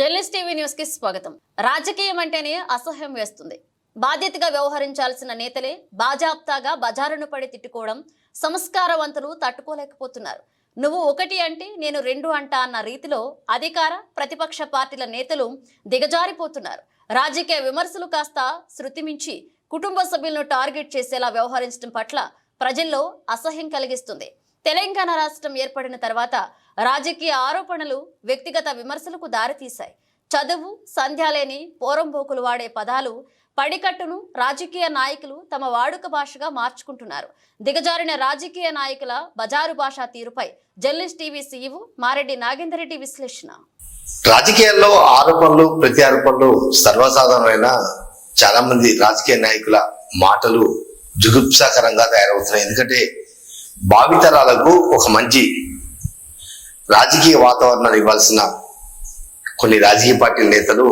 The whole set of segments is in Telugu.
జర్నలిస్ట్ టీవీ న్యూస్కి స్వాగతం. రాజకీయం అంటేనే అసహ్యం వేస్తుంది. బాధ్యతగా వ్యవహరించాల్సిన నేతలే బాజాప్తాగా బజారును పడి తిట్టుకోవడం సంస్కారవంతులు తట్టుకోలేకపోతున్నారు. నువ్వు ఒకటి అంటే నేను రెండు అంటా అన్న రీతిలో అధికార ప్రతిపక్ష పార్టీల నేతలు దిగజారిపోతున్నారు. రాజకీయ విమర్శలు కాస్త శృతిమించి కుటుంబ సభ్యులను టార్గెట్ చేసేలా వ్యవహరించడం పట్ల ప్రజల్లో అసహ్యం కలిగిస్తుంది. తెలంగాణ రాష్ట్రం ఏర్పడిన తర్వాత రాజకీయ ఆరోపణలు వ్యక్తిగత విమర్శలకు దారితీశాయి. చదువు సంధ్యాలేని పోరంబోకులు వాడే పదాలు పడికట్టును రాజకీయ నాయకులు తమ వాడుక భాషగా మార్చుకుంటున్నారు. దిగజారిన రాజకీయ నాయకుల బజారు భాషా తీరుపై journalist TV CEO Mareddy Nagender Reddy విశ్లేషణ. రాజకీయాల్లో ఆరోపణలు ప్రత్యారోపణలు సర్వసాధారణమైన చాలా మంది రాజకీయ నాయకుల మాటలు జుగుప్సాకరంగా తయారవుతున్నాయి. ఎందుకంటే భావితరాలకు ఒక మంచి రాజకీయ వాతావరణాన్ని ఇవ్వాల్సిన కొన్ని రాజకీయ పార్టీల నేతలు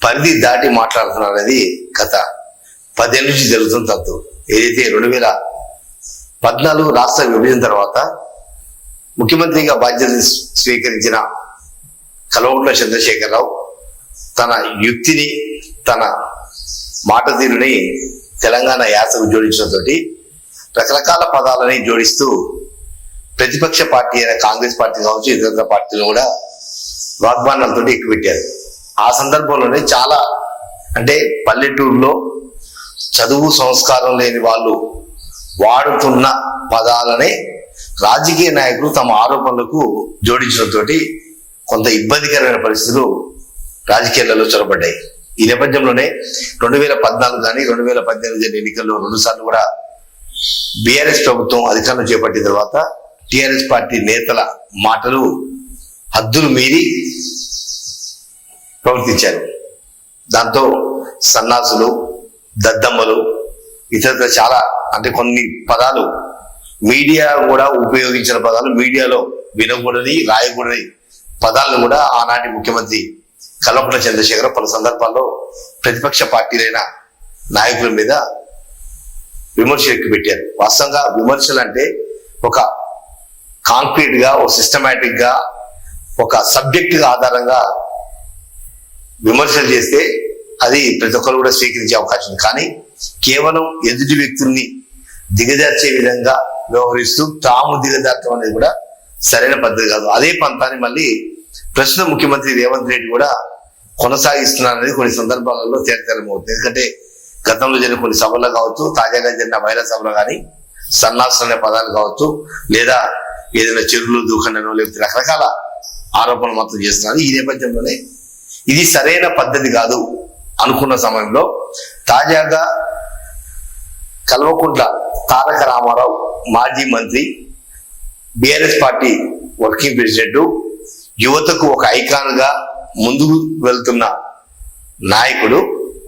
పరిధి దాటి మాట్లాడుతున్నారు అనేది గత పదేళ్ళ నుంచి జరుగుతున్న తత్వం ఏదైతే రెండు వేల పద్నాలుగు రాష్ట్ర విభజన తర్వాత ముఖ్యమంత్రిగా బాధ్యతలు స్వీకరించిన కల్వకుంట్ల చంద్రశేఖరరావు తన యుక్తిని తన మాట తీరుని తెలంగాణ యాసకు జోడించడంతో రకరకాల పదాలని జోడిస్తూ ప్రతిపక్ష పార్టీ అయిన కాంగ్రెస్ పార్టీ కావచ్చు ఇతర పార్టీలు కూడా వాగ్బానాలతో ఎక్కుపెట్టారు. ఆ సందర్భంలోనే చాలా అంటే పల్లెటూరులో చదువు సంస్కారం లేని వాళ్ళు వాడుతున్న పదాలనే రాజకీయ నాయకులు తమ ఆరోపణలకు జోడించడంతోటి కొంత ఇబ్బందికరమైన పరిస్థితులు రాజకీయాలలో చొరబడ్డాయి. ఈ నేపథ్యంలోనే రెండు వేల పద్నాలుగు కానీ రెండు వేల పద్దెనిమిది ఎన్నికల్లో రెండుసార్లు కూడా బీఆర్ఎస్ ప్రభుత్వం అధికారం చేపట్టిన తర్వాత టిఆర్ఎస్ పార్టీ నేతల మాటలు హద్దులు మీరి ప్రవర్తించారు. దాంతో సన్నాసులు దద్దమ్మలు ఇతర చాలా అంటే కొన్ని పదాలు మీడియా కూడా ఉపయోగించిన పదాలు మీడియాలో వినకూడని రాయకూడని పదాలను కూడా ఆనాటి ముఖ్యమంత్రి కల్వకుంట్ల చంద్రశేఖర్ పలు సందర్భాల్లో ప్రతిపక్ష పార్టీలైన నాయకుల మీద విమర్శలు పెట్టారు. వాస్తవంగా విమర్శలు అంటే ఒక కాంక్రీట్గా ఒక సిస్టమేటిక్గా ఒక సబ్జెక్ట్ ఆధారంగా విమర్శలు చేస్తే అది ప్రతి ఒక్కరు కూడా స్వీకరించే అవకాశం ఉంది. కానీ కేవలం ఎదుటి వ్యక్తుల్ని దిగజార్చే విధంగా వ్యవహరిస్తూ తాము దిగజార్చడం అనేది కూడా సరైన పద్ధతి కాదు. అదే పంతాన్ని మళ్ళీ ప్రస్తుత ముఖ్యమంత్రి రేవంత్ రెడ్డి కూడా కొనసాగిస్తున్నారనేది కొన్ని సందర్భాలలో తేటతెల్లమవుతుంది ఎందుకంటే గతంలో జరిగిన కొన్ని సభల్లో కావచ్చు తాజాగా జరిగిన మహిళా సభలో కానీ సన్నాసం అనే పదాలు కావచ్చు లేదా ఏదైనా చెరువులు దూఖండనో లేకపోతే రకరకాల ఆరోపణలు మాత్రం చేస్తున్నారు. ఈ నేపథ్యంలోనే ఇది సరైన పద్ధతి కాదు అనుకున్న సమయంలో తాజాగా కల్వకుంట్ల తారక రామారావు మాజీ మంత్రి బిఆర్ఎస్ పార్టీ వర్కింగ్ ప్రెసిడెంట్ యువతకు ఒక ఐకాన్గా ముందుకు వెళ్తున్న నాయకుడు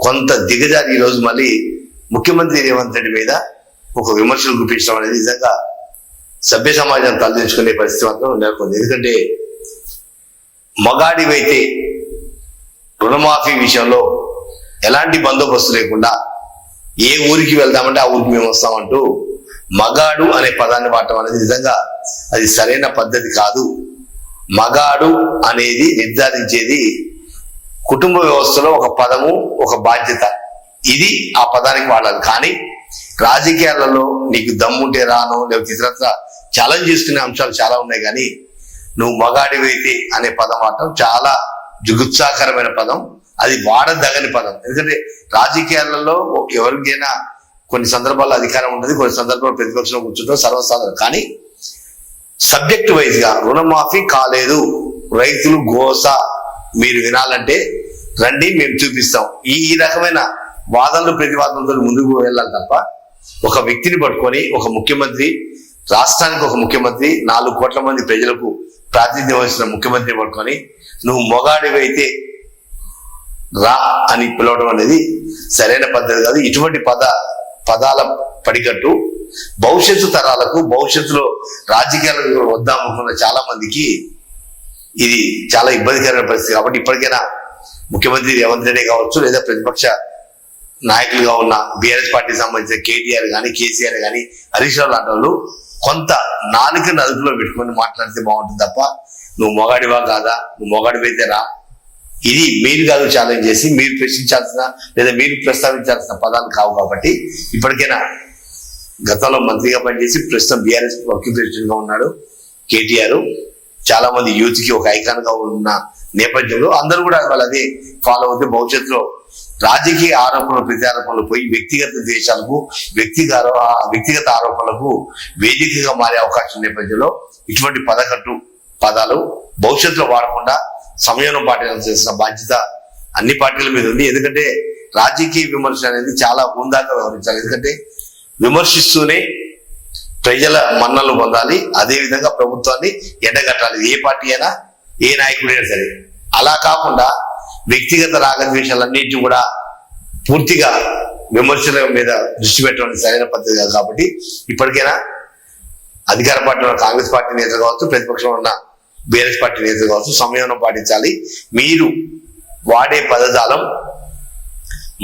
కొంత దిగజారి ఈ రోజు మళ్ళీ ముఖ్యమంత్రి రేవంత్ రెడ్డి మీద ఒక విమర్శలు గుప్పించడం అనేది నిజంగా సభ్య సమాజం తలదించుకునే పరిస్థితి మాత్రం నెలకొంది. ఎందుకంటే మగాడివైతే రుణమాఫీ విషయంలో ఎలాంటి బందోబస్తు లేకుండా ఏ ఊరికి వెళ్దామంటే ఆ ఊరికి మేము వస్తామంటూ మగాడు అనే పదాన్ని వాడటం అనేది నిజంగా అది సరైన పద్ధతి కాదు. మగాడు అనేది నిర్ధారించేది కుటుంబ వ్యవస్థలో ఒక పదము ఒక బాధ్యత. ఇది ఆ పదానికి వాడాలి. కానీ రాజకీయాలలో నీకు దమ్ముంటే రాను లేకపోతే ఇతరత్ర ఛాలెంజ్ చేసుకునే అంశాలు చాలా ఉన్నాయి. కానీ నువ్వు మగాడివైతే అనే పదం మాత్రం చాలా జుగుత్సాకరమైన పదం. అది వాడదగని పదం. ఎందుకంటే రాజకీయాలలో ఎవరికైనా కొన్ని సందర్భాల్లో అధికారం ఉంటుంది కొన్ని సందర్భాల్లో ప్రతిపక్షంలో కూర్చుంటాం సర్వసాధారణం. కానీ సబ్జెక్ట్ వైజ్గా రుణమాఫీ కాలేదు. రైతులు గోస మీరు వినాలంటే రండి మేము చూపిస్తాం. ఈ రకమైన వాదనలు ప్రతివాదనతో ముందుకు వెళ్ళాలి తప్ప ఒక వ్యక్తిని పట్టుకొని ఒక ముఖ్యమంత్రి రాష్ట్రానికి ఒక ముఖ్యమంత్రి నాలుగు కోట్ల మంది ప్రజలకు ప్రాతినిధ్యం వహించిన ముఖ్యమంత్రిని పట్టుకొని నువ్వు మొగాడివైతే రా అని పిలవడం అనేది సరైన పద్ధతి కాదు. ఇటువంటి పద పదాల పడికట్టు భవిష్యత్తు తరాలకు భవిష్యత్తులో రాజకీయాలకు వద్దామనుకున్న చాలా మందికి ఇది చాలా ఇబ్బందికరమైన పరిస్థితి. కాబట్టి ఇప్పటికైనా ముఖ్యమంత్రి రేవంత్ రెడ్డి కావచ్చు లేదా ప్రతిపక్ష నాయకులుగా ఉన్న బీఆర్ఎస్ పార్టీకి సంబంధించిన కేటీఆర్ కానీ కేసీఆర్ కానీ హరీష్ రావు లాంటి వాళ్ళు కొంత నాలుకని అదుపులో పెట్టుకొని మాట్లాడితే బాగుంటుంది తప్ప నువ్వు మొగాడివా కాదా? నువ్వు మొగాడివైతే రా. ఇది మీరు కాదు ఛాలెంజ్ చేసి మీరు ప్రశ్నించాల్సిన లేదా మీరు ప్రస్తావించాల్సిన పదాలు కావు కాబట్టి ఇప్పటికైనా గతంలో మంత్రిగా పనిచేసి ప్రస్తుతం బీఆర్ఎస్ వర్కింగ్ ప్రెసిడెంట్గా ఉన్నాడు కేటీఆర్. చాలా మంది యూత్కి ఒక ఐకాన్గా ఉన్న నేపథ్యంలో అందరూ కూడా వాళ్ళు అదే ఫాలో అవుతే భవిష్యత్తులో రాజకీయ ఆరోపణలు ప్రత్యారోపణలు పోయి వ్యక్తిగత దేశాలకు వ్యక్తిగత వ్యక్తిగత ఆరోపణలకు వేదికగా మారే అవకాశం నేపథ్యంలో ఇటువంటి పదకట్టు పదాలు భవిష్యత్తులో వాడకుండా సమయం పాటించాల్సిన బాధ్యత అన్ని పార్టీల మీద ఉంది. ఎందుకంటే రాజకీయ విమర్శ అనేది చాలా హుందాగా వ్యవహరించాలి. ఎందుకంటే విమర్శిస్తూనే ప్రజల మన్నలు పొందాలి. అదే విధంగా ప్రభుత్వాన్ని ఎండగట్టాలి. ఏ పార్టీ అయినా ఏ నాయకుడైనా సరే. అలా కాకుండా వ్యక్తిగత రాగద్వేషాలన్నింటినీ కూడా పూర్తిగా విమర్శల మీద దృష్టి పెట్టడం సరైన పద్ధతి కాదు కాబట్టి ఇప్పటికైనా అధికార పార్టీలో ఉన్న కాంగ్రెస్ పార్టీ నేతలు కావచ్చు ప్రతిపక్షంలో ఉన్న బీఆర్ఎస్ పార్టీ నేతలు కావచ్చు సంయమనం పాటించాలి. మీరు వాడే పదజాలం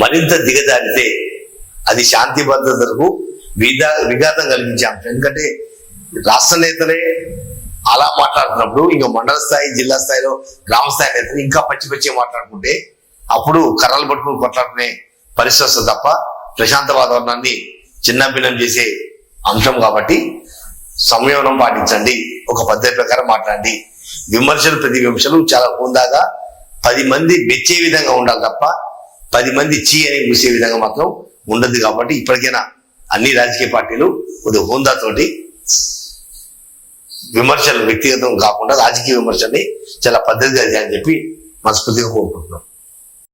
మరింత దిగజారితే అది శాంతి భద్రతలకు విధా విఘాతం కలిగించే. అంశం ఎందుకంటే రాష్ట్ర నేతలే అలా మాట్లాడుతున్నప్పుడు ఇంకా మండల స్థాయి జిల్లా స్థాయిలో గ్రామ స్థాయి నేతలు ఇంకా పచ్చి పచ్చి మాట్లాడుకుంటే అప్పుడు కర్రలు పట్టుకుని కొట్లాడుకునే పరిస్థితి తప్ప ప్రశాంత వాతావరణాన్ని చిన్నభిన్నం చేసే అంశం కాబట్టి సంయమనం పాటించండి. ఒక పద్ధతి ప్రకారం మాట్లాడండి. విమర్శలు ప్రతి విమర్శలు చాలా హుందాగా పది మంది మెచ్చే విధంగా ఉండాలి తప్ప పది మంది చీ అని ముసే విధంగా మాత్రం ఉండదు కాబట్టి ఇప్పటికైనా అన్ని రాజకీయ పార్టీలు కొద్ది హోందాతోటి విమర్శలు వ్యక్తిగతం కాకుండా రాజకీయ విమర్శల్ని చాలా పద్ధతిగా చేయాలని చెప్పి మనస్ఫూర్తిగా కోరుకుంటున్నాం.